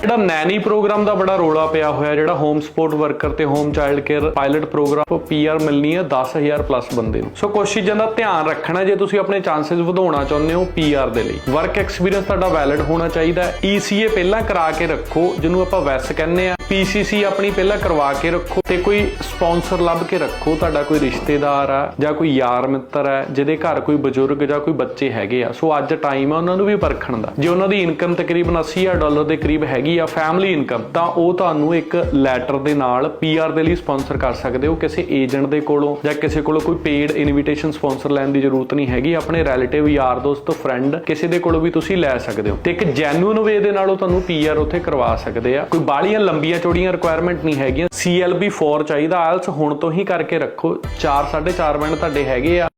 ਜਿਹੜਾ ਨੈਨੀ ਪ੍ਰੋਗਰਾਮ ਦਾ ਬੜਾ ਰੋਲਾ ਪਿਆ ਹੋਇਆ, ਜਿਹੜਾ ਹੋਮ ਸਪੋਰਟ ਵਰਕਰ ਤੇ home child care pilot programme PR ਮਿਲਣੀ ਹੈ 10000 ਪਲੱਸ ਬੰਦੇ ਨੂੰ। ਸੋ ਕੁਛ ਚੀਜ਼ਾਂ ਦਾ ਧਿਆਨ ਰੱਖਣਾ, ਜੇ ਤੁਸੀਂ ਆਪਣੇ ਚਾਂਸਸ ਵਧਾਉਣਾ ਚਾਹੁੰਦੇ ਹੋ ਪੀਆਰ ਦੇ ਲਈ। ਵਰਕ ਐਕਸਪੀਰੀਅੰਸ ਤੁਹਾਡਾ ਵੈਲਿਡ ਹੋਣਾ ਚਾਹੀਦਾ ਹੈ। ਈਸੀਏ ਪਹਿਲਾਂ ਕਰਾ ਕੇ ਰੱਖੋ, ਜਿਹਨੂੰ ਆਪਾਂ ਵੈਸ ਕਹਿੰਦੇ ਆ ਪੀਸੀਸੀ ਆਪਣੀ ਪਹਿਲਾਂ ਕਰਵਾ ਕੇ ਰੱਖੋ ਤੇ ਕੋਈ ਸਪਾਂਸਰ ਲੱਭ ਕੇ ਰੱਖੋ। ਤੁਹਾਡਾ ਕੋਈ ਰਿਸ਼ਤੇਦਾਰ ਆ ਜਾਂ ਕੋਈ ਯਾਰ ਮਿੱਤਰ ਹੈ ਜਿਹਦੇ ਘਰ ਕੋਈ ਬਜ਼ੁਰਗ ਜਾਂ ਕੋਈ ਬੱਚੇ ਹੈਗੇ ਆ। ਸੋ ਅੱਜ ਟਾਈਮ ਆ ਉਹਨਾਂ ਨੂੰ ਵੀ ਪਰਖਣ ਦਾ। ਜੇ ਉਹਨਾਂ ਦੀ ਇਨਕਮ ਤਕਰੀਬਨ 80000 ਡਾਲਰ ਦੇ ਕਰੀਬ ਹੈਗੀ ਆ ਫੈਮਿਲੀ ਇਨਕਮ ਤਾਂ ਉਹ ਤੁਹਾਨੂੰ ਇੱਕ ਲੈਟਰ ਦੇ ਨਾਲ ਪੀਆਰ ਦੇ ਲਈ ਸਪਾਂਸਰ ਕਰ ਸਕਦੇ ਹੋ ਕਿਸੇ ਏਜੰਟ ਦੇ ਕੋਲੋਂ ਜਾਂ ਕਿਸੇ ਕੋਲੋਂ ਕੋਈ ਪੇਡ ਇਨਵੀਟੇਸ਼ਨ ਸਪਾਂਸਰ ਲੈਣ ਦੀ ਜ਼ਰੂਰਤ ਨਹੀਂ ਹੈਗੀ। ਆਪਣੇ ਰਿਲੇਟਿਵ ਯਾਰ, ਦੋਸਤ ਫਰੈਂਡ ਕਿਸੇ ਦੇ ਕੋਲੋਂ ਵੀ ਤੁਸੀਂ ਲੈ ਸਕਦੇ ਹੋ। ਤੇ ਇੱਕ ਜੈਨੂਇਨ ਵੇ ਦੇ ਨਾਲ ਉਹ ਤੁਹਾਨੂੰ ਪੀਆਰ ਉੱਥੇ ਕਰਵਾ ਸਕਦੇ ਆ। ਕੋਈ ਬਾਲੀਆਂ ਲੰਬੀਆਂ ਚੌੜੀਆਂ ਰਿਕੁਆਇਰਮੈਂਟ ਨਹੀਂ ਹੈਗੀਆਂ। CLB4 ਚਾਹੀਦਾ। ਆਇਲਸ ਹੁਣ ਤੋਂ ਹੀ ਕਰਕੇ ਰੱਖੋ। 4 4.5 ਮਿੰਟ ਤੁਹਾਡੇ ਹੈਗੇ ਆ।